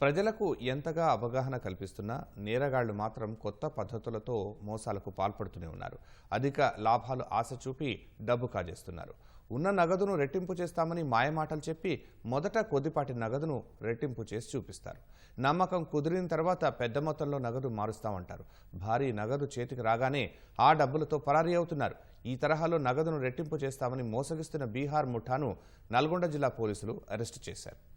ప్రజలకు ఎంతగా అవగాహన కల్పిస్తున్నా నేరగాళ్ళు మాత్రం కొత్త పద్ధతులతో మోసాలకు పాల్పడుతూనే ఉన్నారు. అధిక లాభాలు ఆశ చూపి డబ్బు కాజేస్తున్నారు. ఉన్న నగదును రెట్టింపు చేస్తామని మాయమాటలు చెప్పి మొదట కొద్దిపాటి నగదును రెట్టింపు చేసి చూపిస్తారు. నమ్మకం కుదిరిన తర్వాత పెద్ద మొత్తంలో నగదు మారుస్తామంటారు. భారీ నగదు చేతికి రాగానే ఆ డబ్బులతో పరారీ అవుతున్నారు. ఈ తరహాలో నగదును రెట్టింపు చేస్తామని మోసగిస్తున్న బీహార్ ముఠాను నల్గొండ జిల్లా పోలీసులు అరెస్టు చేశారు.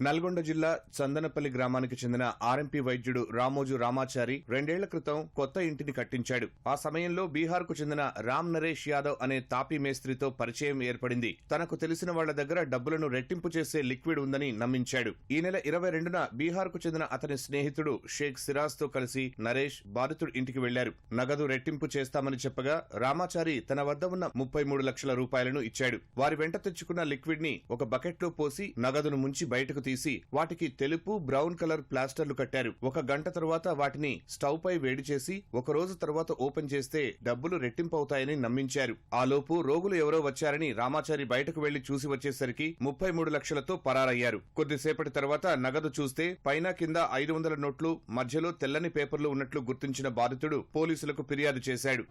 నల్గొండ జిల్లా చందనపల్లి గ్రామానికి చెందిన ఆర్ఎంపీ వైద్యుడు రామోజు రామాచారి రెండేళ్ళ క్రితం కొత్త ఇంటిని కట్టించాడు. ఆ సమయంలో బీహార్కు చెందిన రామ్ నరేష్ యాదవ్ అనే తాపీ మేస్త్రితో పరిచయం ఏర్పడింది. తనకు తెలిసిన వాళ్ళ దగ్గర డబ్బులను రెట్టింపు చేసే లిక్విడ్ ఉందని నమ్మించాడు. ఈ నెల ఇరవై రెండున బీహార్కు చెందిన అతని స్నేహితుడు షేక్ సిరాజ్తో కలిసి నరేష్ బాధితుడి ఇంటికి వెళ్ళారు. నగదు రెట్టింపు చేస్తామని చెప్పగా రామాచారి తన వద్ద ఉన్న ముప్పై మూడు లక్షల రూపాయలను ఇచ్చాడు. వారి వెంట తెచ్చుకున్న లిక్విడ్ని ఒక బకెట్లో పోసి నగదును ముంచి బయటకు తీసి వాటికి తెలుపు బ్రౌన్ కలర్ ప్లాస్టర్లు కట్టారు. ఒక గంట తర్వాత వాటిని స్టవ్ పై వేడి చేసి ఒక రోజు తర్వాత ఓపెన్ చేస్తే డబ్బులు రెట్టింపవుతాయని నమ్మించారు. ఆ లోపు రోగులు ఎవరో వచ్చారని రామాచారి బయటకు వెళ్ళి చూసి వచ్చేసరికి ముప్పై మూడు లక్షలతో పరారయ్యారు. కొద్దిసేపటి తర్వాత నగదు చూస్తే పైన కింద ఐదు వందల నోట్లు మధ్యలో తెల్లని పేపర్లు ఉన్నట్లు గుర్తించిన బాధితుడు పోలీసులకు ఫిర్యాదు చేశాడు.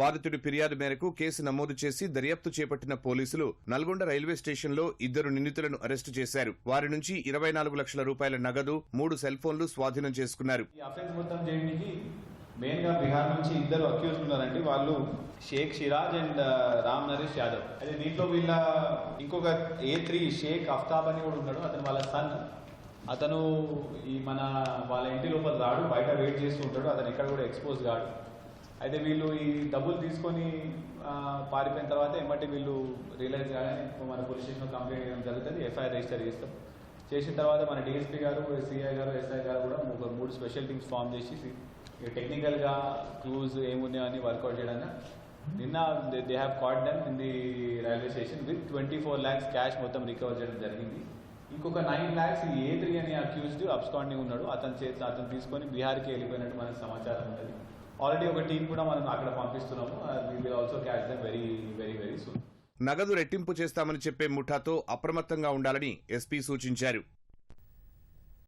బాధితుడి ఫిర్యాదు మేరకు కేసు నమోదు చేసి దర్యాప్తు చేపట్టిన పోలీసులు నల్గొండ రైల్వే స్టేషన్లో ఇద్దరు నిందితులను అరెస్టు చేశారు. వారి నుంచి ఇరవై నాలుగు లక్షల రూపాయల నగదు మూడు సెల్ ఫోన్లు స్వాధీనం చేసుకున్నారు. ఈ అఫెన్స్ మెయిన్గా బీహార్ నుంచి ఇద్దరు అక్యూజ్ ఉన్నారండి. వాళ్ళు షేక్ సిరాజ్ అండ్ రామ్ నరేష్ యాదవ్. అదే దీంట్లో వీళ్ళ ఇంకొక ఏ త్రీ షేక్ అఫ్తాబ్ అని కూడా ఉన్నాడు. అతను వాళ్ళ సన్. అతను ఈ మన వాళ్ళ ఇంటి లోపల రాడు. బయట వెయిట్ చేస్తూ ఉంటాడు. అతను ఎక్కడ కూడా ఎక్స్పోజ్ కాడు. అయితే వీళ్ళు ఈ డబ్బులు తీసుకొని పారిపోయిన తర్వాత ఏమంటే వీళ్ళు రియలైజ్ కాగానే మన పోలీస్ స్టేషన్లో కంప్లైంట్ చేయడం జరుగుతుంది. ఎఫ్ఐఆర్ రిజిస్టర్ చేస్తాం. చేసిన తర్వాత మన డిఎస్పీ గారు సిఐ గారు ఎస్ఐ గారు కూడా ఒక మూడు స్పెషల్ టీమ్స్ ఫామ్ చేసి టెక్నికల్గా క్లూజ్ ఏమున్నాయో అని వర్కౌట్ చేయడానికి నిన్న they have caught them in the railway station with twenty four lakhs cash మొత్తం రికవర్ చేయడం జరిగింది. ఇంకొక నైన్ ల్యాక్స్ ఏ త్రీ అనే అక్యూజ్డ్ అబ్స్కాండింగ్ ఉన్నాడు. అతని చేతి అతను తీసుకొని బీహార్కి వెళ్ళిపోయినట్టు మనకు సమాచారం ఉంటుంది. ఆల్రెడీ ఒక టీం కూడా మనం అక్కడ పంపిస్తున్నాము. Will also catch them very very very soon నగదు రెట్టింపు చేస్తామని చెప్పే ముఠాతో అప్రమత్తంగా ఉండాలని ఎస్పీ సూచించారు.